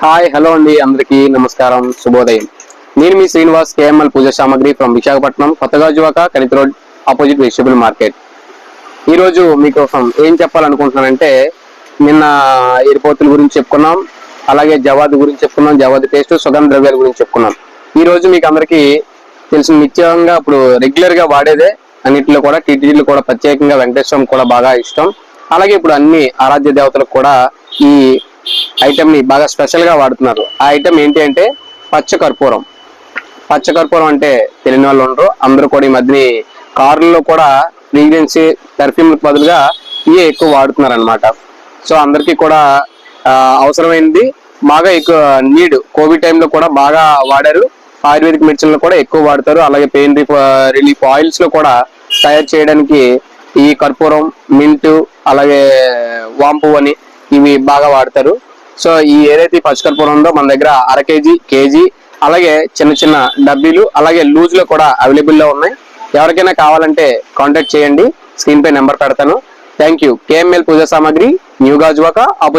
Hi hello అండి అందరికీ నమస్కారం శుభోదయం. నేను మీ శ్రీనివాస్ కేఎంఎల్ పూజ సామాగ్రి ఫ్రమ్ విశాఖపట్నం కొత్తగా జువాక Kanithi road opposite vegetable market. ఈరోజు రోజు మీకోసం ఏం చెప్పాలనుకుంటున్నానంటే నిన్న ఎరిపోతుల గురించి చెప్పుకున్నాం అలాగే జవాద్ గురించి చెప్పుకున్నాం జవాద్ పేస్ట్ సుగంధ ద్రవ్యాల గురించి చెప్పుకున్నాం. ఈ రోజు మీకు అందరికీ తెలిసిన నిత్యంగా ఇప్పుడు రెగ్యులర్గా వాడేదే అన్నిటిలో కూడా టీటీడీలు కూడా ప్రత్యేకంగా వెంకటేశ్వరం కూడా బాగా ఇష్టం. అలాగే ఇప్పుడు అన్ని ఆరాధ్య దేవతలకు కూడా ఈ ఐటమ్ని బాగా స్పెషల్గా వాడుతున్నారు. ఆ ఐటమ్ ఏంటి అంటే పచ్చ కర్పూరం. పచ్చ కర్పూరం అంటే తెలియని వాళ్ళు ఉండరు. అందరూ కూడా ఈ మధ్యని కార్లలో కూడా ఫ్రీగ్రెన్సీ పెర్ఫ్యూమ్ బదులుగా ఇవే ఎక్కువ వాడుతున్నారు అనమాట సో అందరికీ కూడా అవసరమైంది. అవసరమైనది బాగా ఎక్కువ నీడ్ కోవిడ్ టైంలో కూడా బాగా వాడారు. ఆయుర్వేదిక్ మెడిసిన్లో కూడా ఎక్కువ వాడతారు. అలాగే పెయిన్ రిలీఫ్ ఆయిల్స్లో కూడా తయారు చేయడానికి ఈ కర్పూరం మింట్ అలాగే వాంపు అని ఇవి బాగా వాడతారు. సో ఈ ఏదైతే పచ్చికర్పూరం ఉందో మన దగ్గర అర కేజీ కేజీ అలాగే చిన్న చిన్న డబ్బీలు అలాగే లూజ్లో కూడా అవైలబుల్లో ఉన్నాయి. ఎవరికైనా కావాలంటే కాంటాక్ట్ చేయండి. స్క్రీన్ పై నెంబర్ పెడతాను. Thank you. కేఎంఎల్ పూజా సామాగ్రి న్యూ గాజువాక ఆపోజిట్